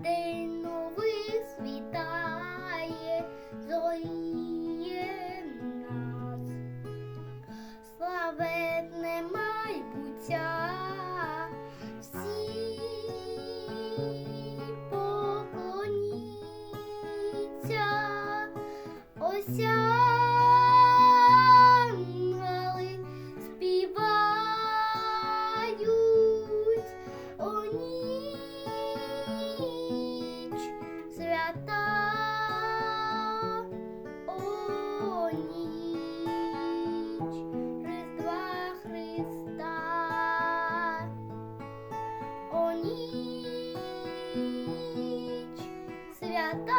день новий світає, зоріє нас, славетне майбуття, всі поклоніться, ось と